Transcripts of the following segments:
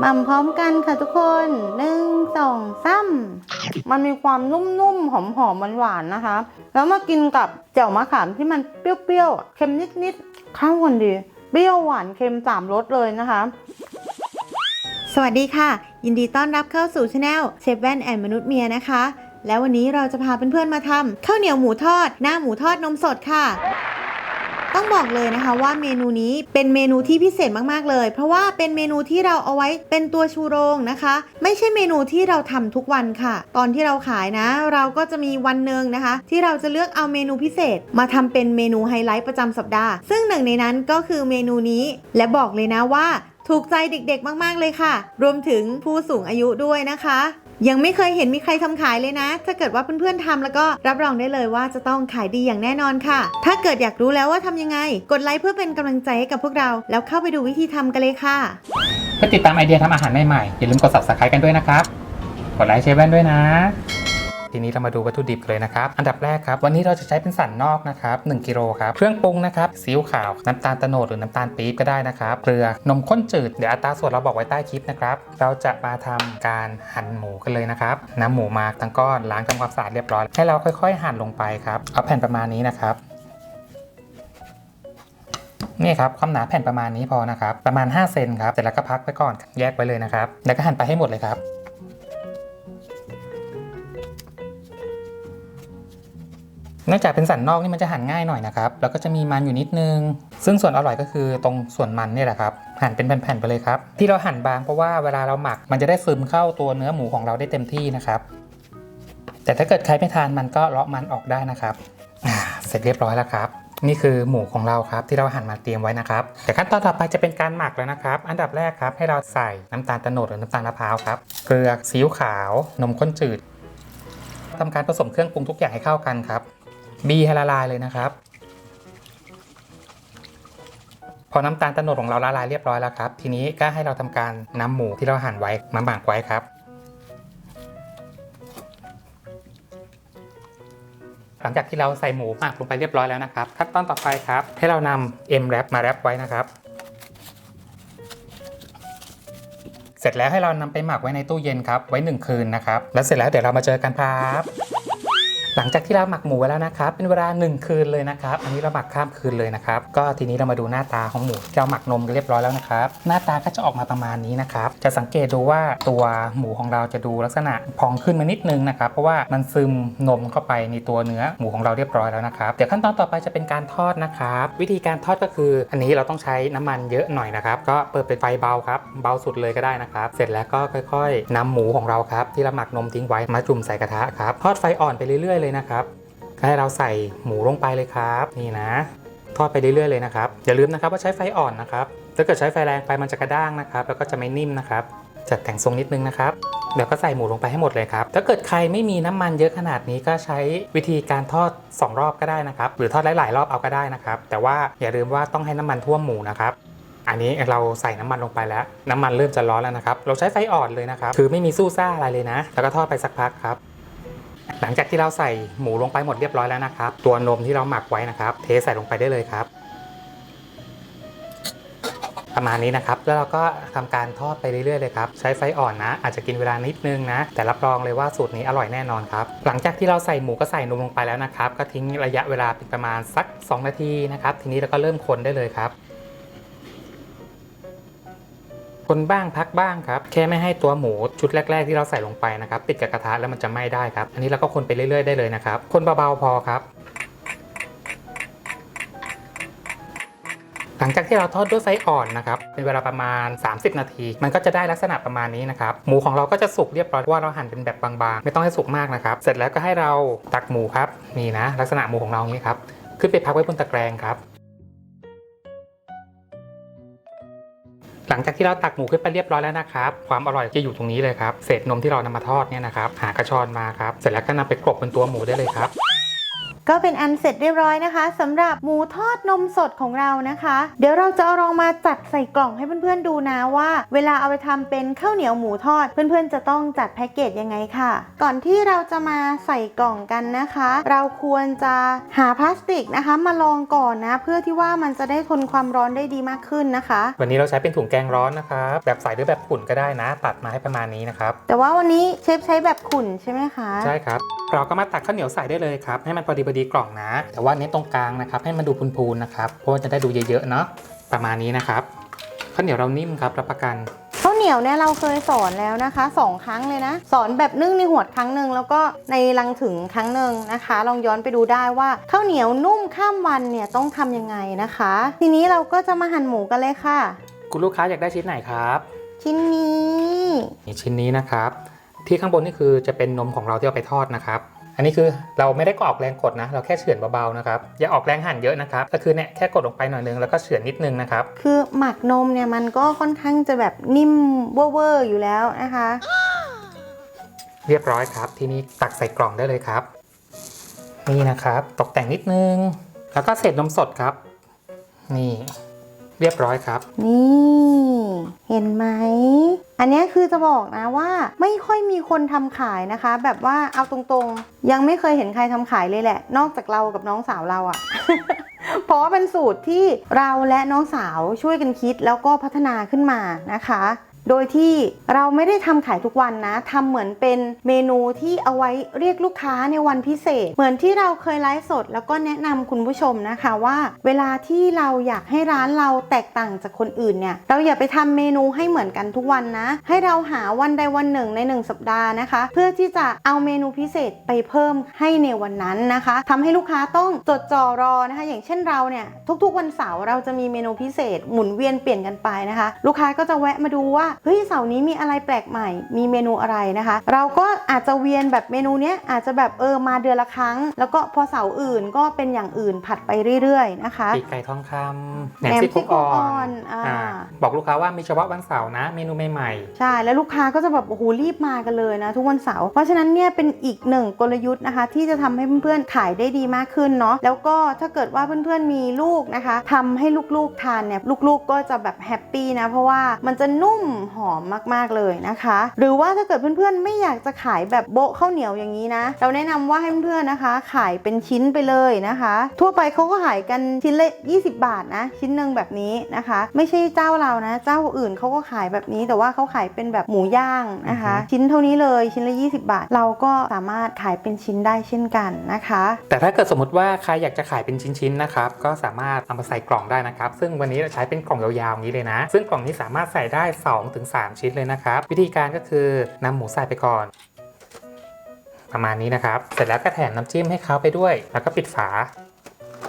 หม่ำพร้อมกันค่ะทุกคนหนึ่งสองสามมันมีความนุ่มๆ หอมๆหวานๆนะคะ แล้วมากินกับแจ่วมะขามที่มันเปรี้ยวๆ เค็มนิดๆ เข้ากันดี เปรี้ยวหวานเค็มสามรสเลยนะคะ สวัสดีค่ะ ยินดีต้อนรับเข้าสู่ช anel เชฟแว่นแอนมนุษย์เมียนะคะ แล้ววันนี้เราจะพาเพื่อนๆมาทำข้าวเหนียวหมูทอด หน้าหมูทอดนมสดค่ะ ต้องบอกเลยนะคะว่าเมนูนี้เป็นเมนูที่พิเศษมากๆเลย เพราะว่าเป็นเมนูที่เราเอาไว้เป็นตัวชูโรงนะคะ ไม่ใช่เมนูที่เราทำทุกวันค่ะ ตอนที่เราขายนะ เราก็จะมีวันหนึ่งนะคะ ที่เราจะเลือกเอาเมนูพิเศษ มาทำเป็นเมนูไฮไลท์ประจำสัปดาห์ ซึ่งหนึ่งในนั้นก็คือเมนูนี้และบอกเลยนะว่า ถูกใจเด็กๆ มากๆเลยค่ะ รวมถึงผู้สูงอายุด้วยนะคะ ยังไม่เคยเห็นมีใครทำขายเลยนะ ถ้าเกิดว่าเพื่อนๆทำแล้วก็รับรองได้เลยว่าจะต้องขายดีอย่างแน่นอนค่ะ ถ้าเกิดอยากรู้แล้วว่าทำยังไง กดไลค์เพื่อเป็นกำลังใจให้กับพวกเรา แล้วเข้าไปดูวิธีทำกันเลยค่ะเพื่อติดตามไอเดียทำอาหารใหม่ๆอย่าลืมกด subscribe กันด้วยนะครับ กดไลค์เชฟแว่นด้วยนะ ทีนี้เรามาดูวัตถุดิบเลยนะครับ อันดับแรกครับ วันนี้เราจะใช้เป็นสันนอกนะครับ1กิโลครับ เครื่องปรุงนะครับซีอิ๊วขาว น้ำตาลตะโนดหรือน้ำตาลปี๊บก็ได้นะครับ เกลือ นมข้นจืด เดี๋ยวอัตราส่วนเราบอกไว้ใต้คลิปนะครับ เราจะมาทำการหั่นหมูกันเลยนะครับนำหมูมาทั้งก้อนล้างทำความสะอาดเรียบร้อย ให้เราค่อย ๆ หั่นลงไปครับ เอาแผ่นประมาณนี้นะครับนี่ครับความหนาแผ่นประมาณนี้พอนะครับ ประมาณ5เซนครับเสร็จแล้วก็พักไว้ก่อนแยกไว้เลยนะครับ แล้วก็หั่นไปให้หมดเลยครับ เนื่องจากเป็นสันนอกนี่มันจะหั่นง่ายหน่อยนะครับ แล้วก็จะมีมันอยู่นิดนึง ซึ่งส่วนอร่อยก็คือตรงส่วนมันเนี่ยแหละครับ หั่นเป็นแผ่นๆไปเลยครับ ที่เราหั่นบางเพราะว่าเวลาเราหมักมันจะได้ซึมเข้าตัวเนื้อหมูของเราได้เต็มที่นะครับ แต่ถ้าเกิดใครไม่ทานมันก็เลาะมันออกได้นะครับเสร็จเรียบร้อยแล้วครับ นี่คือหมูของเราครับที่เราหั่นมาเตรียมไว้นะครับ แต่ขั้นตอนต่อไปจะเป็นการหมักแล้วนะครับ อันดับแรกครับให้เราใส่น้ำตาลตะโนดหรือน้ำตาลมะพร้าวครับ เกลือซีอิ๊วขาว นมข้นจืดทำการผสมเครื่องปรุงทุกอย่างให้เข้ากันครับ บีให้ละลายเลยนะครับ พอน้ำตาลตะโนดของเราละลายเรียบร้อยแล้วครับ ทีนี้ก็ให้เราทำการนำหมูที่เราหั่นไว้มาหมักไว้ครับหลังจากที่เราใส่หมูหมักลงไปเรียบร้อยแล้วนะครับ ขั้นตอนต่อไปครับ ให้เรานำ M wrap มาแรปไว้นะครับ เสร็จแล้วให้เรานำไปหมักไว้ในตู้เย็นครับ ไว้ 1 คืนนะครับ แล้วเสร็จแล้วเดี๋ยวเรามาเจอกันครับ หลังจากที่เราหมักหมูไว้แล้วนะครับ เป็นเวลา 1 คืนเลยนะครับ อันนี้เราหมักข้ามคืนเลยนะครับ ก็ทีนี้เรามาดูหน้าตาของหมูที่เราหมักนมกันเรียบร้อยแล้วนะครับ หน้าตาก็จะออกมาประมาณนี้นะครับ จะสังเกตดูว่าตัวหมูของเราจะดูลักษณะพองขึ้นมานิดนึงนะครับ เพราะว่ามันซึมนมเข้าไปในตัวเนื้อหมูของเราเรียบร้อยแล้วนะครับ เดี๋ยวขั้นตอนต่อไปจะเป็นการทอดนะครับ วิธีการทอดก็คือ อันนี้เราต้องใช้น้ำมันเยอะหน่อยนะครับ ก็เปิดเป็นไฟเบาครับ เบาสุดเลยก็ได้นะครับ เสร็จแล้วก็ค่อย ๆนำหมูของเราครับที่เราหมักนมทิ้งไว้มาจุ่มใส่กระทะครับ ทอดไฟอ่อนไปเรื่อยๆเลยนะครับให้เราใส่หมูลงไปเลยครับ นี่นะ ทอดไปเรื่อยๆเลยนะครับ อย่าลืมนะครับว่าใช้ไฟอ่อนนะครับ ถ้าเกิดใช้ไฟแรงไปมันจะกระด้างนะครับ แล้วก็จะไม่นิ่มนะครับ จัดแต่งทรงนิดนึงนะครับเดี๋ยวก็ใส่หมูลงไปให้หมดเลยครับ ถ้าเกิดใครไม่มีน้ำมันเยอะขนาดนี้ก็ใช้วิธีการทอด 2 รอบก็ได้นะครับ หรือทอดหลายๆรอบเอาก็ได้นะครับ แต่ว่าอย่าลืมว่าต้องให้น้ำมันท่วมหมูนะครับ อันนี้เราใส่น้ำมันลงไปแล้ว น้ำมันเริ่มจะร้อนแล้วนะครับ เราใช้ไฟอ่อนเลยนะครับ คือไม่มีสู้ซ่าอะไรเลยนะ แล้วก็ทอดไปสักพักครับ หลังจากที่เราใส่หมูลงไปหมดเรียบร้อยแล้วนะครับ ตัวนมที่เราหมักไว้นะครับ เทใส่ลงไปได้เลยครับ ประมาณนี้นะครับ แล้วเราก็ทำการทอดไปเรื่อยๆเลยครับ ใช้ไฟอ่อนนะ อาจจะกินเวลานิดนึงนะ แต่รับรองเลยว่าสูตรนี้อร่อยแน่นอนครับ หลังจากที่เราใส่หมูก็ใส่นมลงไปแล้วนะครับ ก็ทิ้งระยะเวลาเป็นประมาณสัก 2 นาทีนะครับ ทีนี้เราก็เริ่มคนได้เลยครับ คนบ้างพักบ้างครับ แค่ไม่ให้ตัวหมูชุดแรก ๆ ที่เราใส่ลงไปนะครับ ติดกับกระทะแล้วมันจะไหม้ได้ครับ อันนี้เราก็คนไปเรื่อย ๆ ได้เลยนะครับ คนเบาๆพอครับ หลังจากที่เราทอดด้วยไฟอ่อนนะครับ เป็นเวลาประมาณ 30 นาที มันก็จะได้ลักษณะประมาณนี้นะครับ หมูของเราก็จะสุกเรียบร้อยว่าเราหั่นเป็นแบบบางๆ ไม่ต้องให้สุกมากนะครับ เสร็จแล้วก็ให้เราตักหมูครับ นี่นะ ลักษณะหมูของเราอย่างนี้ครับ ขึ้นไปพักไว้บนตะแกรงครับ หลังจากที่เราตักหมูขึ้นไปเรียบร้อยแล้วนะครับ ความอร่อยจะอยู่ตรงนี้เลยครับ เศษนมที่เรานำมาทอดเนี่ยนะครับ หากระชอนมาครับ เสร็จแล้วก็นำไปกรบบนตัวหมูได้เลยครับ ก็เป็นอันเสร็จเรียบร้อยนะคะสำหรับหมูทอดนมสดของเรานะคะ เดี๋ยวเราจะเอาลองมาจัดใส่กล่องให้เพื่อนๆดูนะว่า เวลาเอาไปทำเป็นข้าวเหนียวหมูทอด เพื่อนๆจะต้องจัดแพ็กเกจยังไงค่ะ ก่อนที่เราจะมาใส่กล่องกันนะคะ เราควรจะหาพลาสติกนะคะ มาลองก่อนนะ เพื่อที่ว่ามันจะได้ทนความร้อนได้ดีมากขึ้นนะคะ วันนี้เราใช้เป็นถุงแกงร้อนนะครับแบบใสหรือแบบขุ่นก็ได้นะ ตัดมาให้ประมาณนี้นะครับแต่ว่าวันนี้เชฟใช้แบบขุ่นใช่ไหมคะใช่ครับ เราก็มาตักข้าวเหนียวใส่ได้เลยครับให้มันพอดีพอดีกล่องนะ แต่ว่าเน้นตรงกลางนะครับ ให้มันดูพูนๆนะครับ เพราะว่าจะได้ดูเยอะๆเนาะ ประมาณนี้นะครับ ข้าวเหนียวเรานิ่มครับรับประกันข้าวเหนียวเนี่ยเราเคยสอนแล้วนะคะสองครั้งเลยนะ สอนแบบนึ่งในหวดครั้งหนึ่งแล้วก็ในลังถึงครั้งหนึ่งนะคะ ลองย้อนไปดูได้ว่าข้าวเหนียวนุ่มข้ามวันเนี่ยต้องทำยังไงนะคะ ทีนี้เราก็จะมาหั่นหมูกันเลยค่ะ คุณลูกค้าอยากได้ชิ้นไหนครับชิ้นนี้นี่ชิ้นนี้นะครับ ที่ข้างบนนี่คือจะเป็นนมของเราที่เอาไปทอดนะครับ อันนี้คือเราไม่ได้ก็ออกแรงกดนะ เราแค่เฉือนเบาๆนะครับ อย่าออกแรงหั่นเยอะนะครับ ก็คือเนี่ยแค่กดลงไปหน่อยนึงแล้วก็เฉือนนิดนึงนะครับ คือหมักนมเนี่ยมันก็ค่อนข้างจะแบบนิ่มเวอร์ๆอยู่แล้วนะคะ เรียบร้อยครับ ทีนี้ตักใส่กล่องได้เลยครับ นี่นะครับ ตกแต่งนิดนึง แล้วก็เศษนมสดครับ นี่ เรียบร้อยครับ นี่เห็นไหม อันนี้คือจะบอกนะว่าไม่ค่อยมีคนทำขายนะคะ แบบว่าเอาตรงๆ ยังไม่เคยเห็นใครทำขายเลยแหละ นอกจากเรากับน้องสาวเราอะเพราะว่าเป็นสูตรที่เราและน้องสาวช่วยกันคิดแล้วก็พัฒนาขึ้นมานะคะ โดยที่เราไม่ได้ทำขายทุกวันนะทำเหมือนเป็นเมนูที่เอาไว้เรียกลูกค้าในวันพิเศษ เหมือนที่เราเคยไลฟ์สด แล้วก็แนะนำคุณผู้ชมนะคะว่า เวลาที่เราอยากให้ร้านเราแตกต่างจากคนอื่นเนี่ยเราอย่าไปทำเมนูให้เหมือนกันทุกวันนะ ให้เราหาวันใดวันหนึ่งในหนึ่งสัปดาห์นะคะ เพื่อที่จะเอาเมนูพิเศษไปเพิ่มให้ในวันนั้นนะคะทำให้ลูกค้าต้องจดจ่อรอนะคะ อย่างเช่นเราเนี่ยทุกๆวันเสาร์เราจะมีเมนูพิเศษหมุนเวียนเปลี่ยนกันไปนะคะ ลูกค้าก็จะแวะมาดูว่าเฮ้ยเสาร์นี้มีอะไรแปลกใหม่ มีเมนูอะไรนะคะ เราก็อาจจะเวียนแบบเมนูเนี้ยอาจจะแบบเออมาเดือนละครั้ง แล้วก็พอเสาร์อื่นก็เป็นอย่างอื่นผัดไปเรื่อยๆนะคะปีกไก่ทองคำแหนแหนมมซี่โครงอ่ซี่โครงอ่ออนนอ่าอ่าบอกลูกค้าว่ามีเฉพาะวันเสาร์นะ เมนูใหม่ใช่แล้วลูกค้าก็จะแบบโอ้โหรีบมากันเลยนะทุกวันเสาร์เพราะฉะนั้นเนี่ยเป็นอีกหนึ่งกลยุทธ์นะคะ ที่จะทำให้เพื่อนๆขายได้ดีมากขึ้นเนาะแล้วก็ถ้าเกิดว่าเพื่อนๆมีลูกนะคะทำให้ลูกๆทานเนี่ยลูกๆก็จะแบบแฮปปี้นะเพราะว่ามันจะนุ่มหอมมากๆเลยนะคะ หรือว่าถ้าเกิดเพื่อนๆไม่อยากจะขายแบบโบ๊ะข้าวเหนียวอย่างนี้นะ เราแนะนำว่าให้เพื่อนๆนะคะ ขายเป็นชิ้นไปเลยนะคะ ทั่วไปเขาก็ขายกันชิ้นละ20 บาทนะ ชิ้นหนึ่งแบบนี้นะคะ ไม่ใช่เจ้าเรานะ เจ้าอื่นเขาก็ขายแบบนี้ แต่ว่าเขาขายเป็นแบบหมูย่างนะคะ ชิ้นเท่านี้เลยชิ้นละ 20 บาท เราก็สามารถขายเป็นชิ้นได้เช่นกันนะคะๆแต่ถ้าเกิดสมมติว่าใครอยากจะขายเป็นชิ้นๆนะครับก็สามารถเอามาใส่กล่องได้นะครับ ซึ่งวันนี้เราใช้เป็นกล่องยาวๆอย่างนี้เลยนะ ซึ่งกล่องนี้สามารถใส่ได้ถึง 3 ชิ้นเลยนะครับ วิธีการก็คือนำหมูใส่ไปก่อน ประมาณนี้นะครับ เสร็จแล้วก็แถมน้ำจิ้มให้เขาไปด้วย แล้วก็ปิดฝา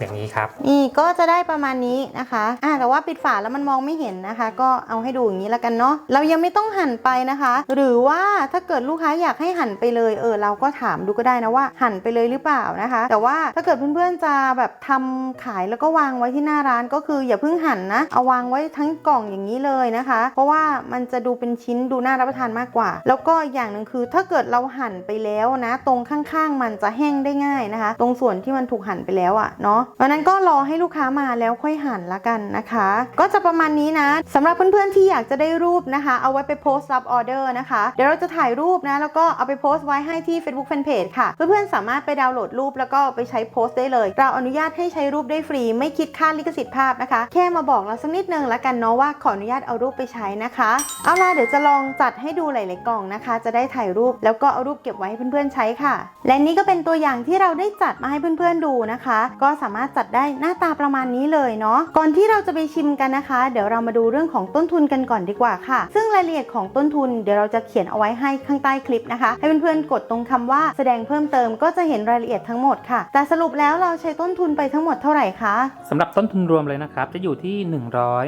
อย่างนี้ครับ นี่ก็จะได้ประมาณนี้นะคะอ่าแต่ว่าปิดฝาแล้วมันมองไม่เห็นนะคะ ก็เอาให้ดูอย่างนี้แล้วกันเนาะเรายังไม่ต้องหั่นไปนะคะ หรือว่าถ้าเกิดลูกค้าอยากให้หั่นไปเลยเออเราก็ถามดูก็ได้นะว่าหั่นไปเลยหรือเปล่านะคะ แต่ว่าถ้าเกิดเพื่อนๆจะแบบทำขายแล้วก็วางไว้ที่หน้าร้านก็คืออย่าเพิ่งหั่นนะ เอาวางไว้ทั้งกล่องอย่างนี้เลยนะคะ เพราะว่ามันจะดูเป็นชิ้นดูน่ารับประทานมากกว่า แล้วก็อีกอย่างหนึ่งคือถ้าเกิดเราหั่นไปแล้วนะ ตรงข้างๆ มันจะแห้งได้ง่ายนะคะ ตรงส่วนที่มันถูกหั่นไปแล้วอะเนาะเพราะนั้นก็รอให้ลูกค้ามาแล้วค่อยหั่นละกันนะคะ ก็จะประมาณนี้นะสำหรับเพื่อนๆที่อยากจะได้รูปนะคะ เอาไว้ไปโพสต์รับออเดอร์นะคะ เดี๋ยวเราจะถ่ายรูปนะ แล้วก็เอาไปโพสต์ไว้ให้ที่ Facebook Fanpage ค่ะ เพื่อนๆสามารถไปดาวน์โหลดรูปแล้วก็ไปใช้โพสต์ได้เลย เราอนุญาตให้ใช้รูปได้ฟรี ไม่คิดค่าลิขสิทธิ์ภาพนะคะ แค่มาบอกเราสักนิดนึงละกันเนาะว่าขออนุญาตเอารูปไปใช้นะคะ เอาล่ะเดี๋ยวจะลองจัดให้ดูหลายๆกล่องนะคะ จะได้ถ่ายรูปแล้วก็เอารูปเก็บไว้ให้เพื่อนๆใช้ค่ะ และนี่ก็เป็นตัวอย่างที่เราได้จัดมาให้เพื่อนๆดูนะคะ ก็สามารถจัดได้หน้าตาประมาณนี้เลยเนาะก่อนที่เราจะไปชิมกันนะคะ เดี๋ยวเรามาดูเรื่องของต้นทุนกันก่อนดีกว่าค่ะ ซึ่งรายละเอียดของต้นทุนเดี๋ยวเราจะเขียนเอาไว้ให้ข้างใต้คลิปนะคะ ให้เพื่อนๆกดตรงคำว่าแสดงเพิ่มเติมก็จะเห็นรายละเอียดทั้งหมดค่ะ แต่สรุปแล้วเราใช้ต้นทุนไปทั้งหมดเท่าไหร่คะสำหรับต้นทุนรวมเลยนะครับ จะอยู่ที่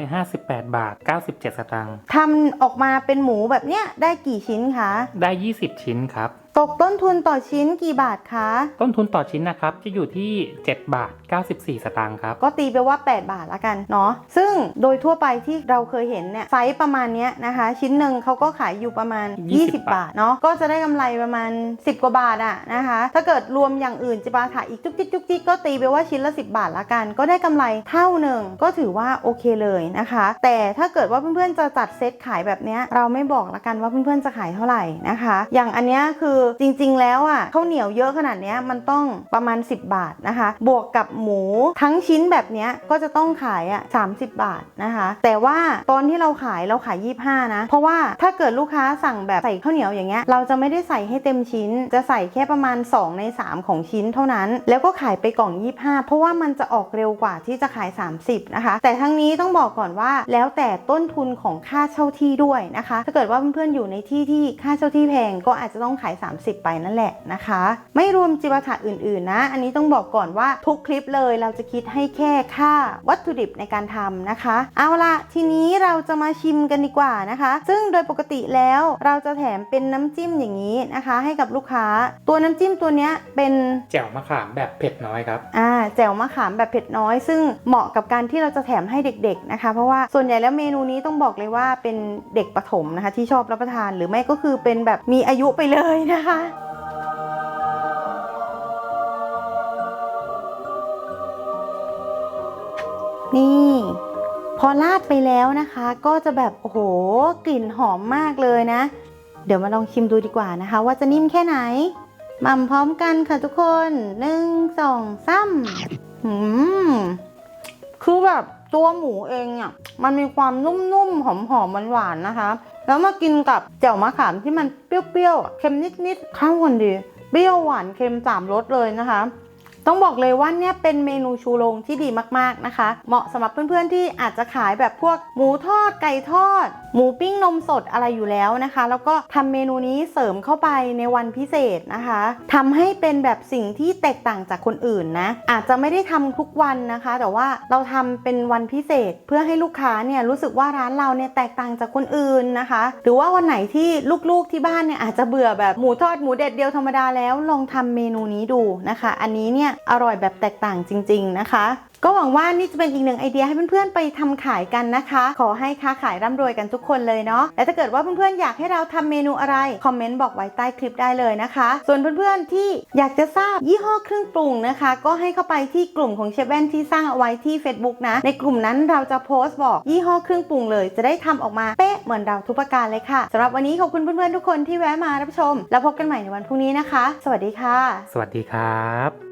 158 บาท 97 สตางค์ทำออกมาเป็นหมูแบบเนี้ยได้กี่ชิ้นคะ ได้ 20 ชิ้นครับ ตกต้นทุนต่อชิ้นกี่บาทคะ ต้นทุนต่อชิ้นนะครับจะอยู่ที่ 7 บาท 94 สตางค์ครับ ก็ตีไปว่า 8 บาทละกันเนาะซึ่งโดยทั่วไปที่เราเคยเห็นเนี่ยไซส์ประมาณเนี้ยนะคะ ชิ้นหนึ่งเขาก็ขายอยู่ประมาณ 20 20บาทเนาะก็จะได้กำไรประมาณ 10 กว่าบาทอะนะคะ ถ้าเกิดรวมอย่างอื่นจิปาถะอีกจุกจิกจุกจิกก็ตีไปว่าชิ้นละ 10 บาทละกัน ก็ได้กำไรเท่าหนึ่งก็ถือว่าโอเคเลยนะคะ แต่ถ้าเกิดว่าเพื่อนๆจะจัดเซตขายแบบเนี้ยเราไม่บอกละกันว่าเพื่อนๆจะขายเท่าไหร่นะคะ อย่างอันเนี้ยคือจริงๆ แล้วอะข้าวเหนียวเยอะขนาดเนี้ยมันต้องประมาณ 10 บาทนะคะ บวกกับหมูทั้งชิ้นแบบเนี้ยก็จะต้องขายอะ30 บาทนะคะ แต่ว่าตอนที่เราขายเราขาย 25 นะ เพราะว่าถ้าเกิดลูกค้าสั่งแบบใส่ข้าวเหนียวอย่างเงี้ยเราจะไม่ได้ใส่ให้เต็มชิ้น จะใส่แค่ประมาณ 2 ใน 3 ของชิ้นเท่านั้น แล้วก็ขายไปกล่อง 25 เพราะว่ามันจะออกเร็วกว่าที่จะขาย 30 นะคะ แต่ทั้งนี้ต้องบอกก่อนว่าแล้วแต่ต้นทุนของค่าเช่าที่ด้วยนะคะ ถ้าเกิดว่าเพื่อนๆอยู่ในที่ที่ค่าเช่าที่แพงก็อาจจะต้องขาย 30ไปนั่นแหละนะคะ ไม่รวมจิปาถะอื่นๆนะ อันนี้ต้องบอกก่อนว่าทุกคลิปเลยเราจะคิดให้แค่ค่าวัตถุดิบในการทำนะคะ เอาละทีนี้เราจะมาชิมกันดีกว่านะคะ ซึ่งโดยปกติแล้วเราจะแถมเป็นน้ำจิ้มอย่างนี้นะคะ ให้กับลูกค้า ตัวน้ำจิ้มตัวเนี้ยเป็นแจ่วมะขามแบบเผ็ดน้อยครับอ่าแจ่วมะขามแบบเผ็ดน้อย ซึ่งเหมาะกับการที่เราจะแถมให้เด็ก ๆนะคะ เพราะว่าส่วนใหญ่แล้วเมนูนี้ต้องบอกเลยว่าเป็นเด็กประถมนะคะ ที่ชอบรับประทานหรือไม่ก็คือเป็นแบบมีอายุไปเลยนะคะนี่ พอราดไปแล้วนะคะ ก็จะแบบ โอ้โห กลิ่นหอมมากเลยนะ เดี๋ยวมาลองชิมดูดีกว่านะคะ ว่าจะนิ่มแค่ไหนหม่ำพร้อมกันค่ะทุกคนหนึ่งสองสามหืมคือแบบตัวหมูเองอะมันมีความนุ่มๆ หอมๆหวานๆนะคะ แล้วมากินกับแจ่วมะขามที่มันเปรี้ยวๆเค็มนิดๆเข้ากันดี เปรี้ยวหวานเค็มสามรสเลยนะคะ ต้องบอกเลยว่าเนี่ยเป็นเมนูชูโรงที่ดีมากๆนะคะ เหมาะสำหรับเพื่อนๆที่อาจจะขายแบบพวกหมูทอดไก่ทอด หมูปิ้งนมสดอะไรอยู่แล้วนะคะ แล้วก็ทำเมนูนี้เสริมเข้าไปในวันพิเศษนะคะทำให้เป็นแบบสิ่งที่แตกต่างจากคนอื่นนะอาจจะไม่ได้ทำทุกวันนะคะ แต่ว่าเราทำเป็นวันพิเศษ เพื่อให้ลูกค้าเนี่ยรู้สึกว่าร้านเราเนี่ยแตกต่างจากคนอื่นนะคะ หรือว่าวันไหนที่ลูกๆที่บ้านเนี่ยอาจจะเบื่อแบบหมูทอดหมูเด็ดเดียวธรรมดาแล้วลองทำเมนูนี้ดูนะคะ อันนี้เนี่ยอร่อยแบบแตกต่างจริง ๆ นะคะ ก็หวังว่านี่จะเป็นอีกหนึ่งไอเดียให้เพื่อนๆไปทำขายกันนะคะ ขอให้ค้าขายร่ำรวยกันทุกคนเลยเนาะและถ้าเกิดว่าเพื่อนๆอยากให้เราทำเมนูอะไร คอมเมนต์บอกไว้ใต้คลิปได้เลยนะคะ ส่วนเพื่อนๆที่อยากจะทราบยี่ห้อเครื่องปรุงนะคะ ก็ให้เข้าไปที่กลุ่มของเชฟแว่นที่สร้างเอาไว้ที่ Facebook นะ ในกลุ่มนั้นเราจะโพสต์บอกยี่ห้อเครื่องปรุงเลย จะได้ทำออกมาเป๊ะเหมือนเราทุกประการเลยค่ะสำหรับวันนี้ขอบคุณเพื่อนๆทุกคนที่แวะมารับชม แล้วพบกันใหม่ในวันพรุ่งนี้นะคะ สวัสดีค่ะ สวัสดีครับ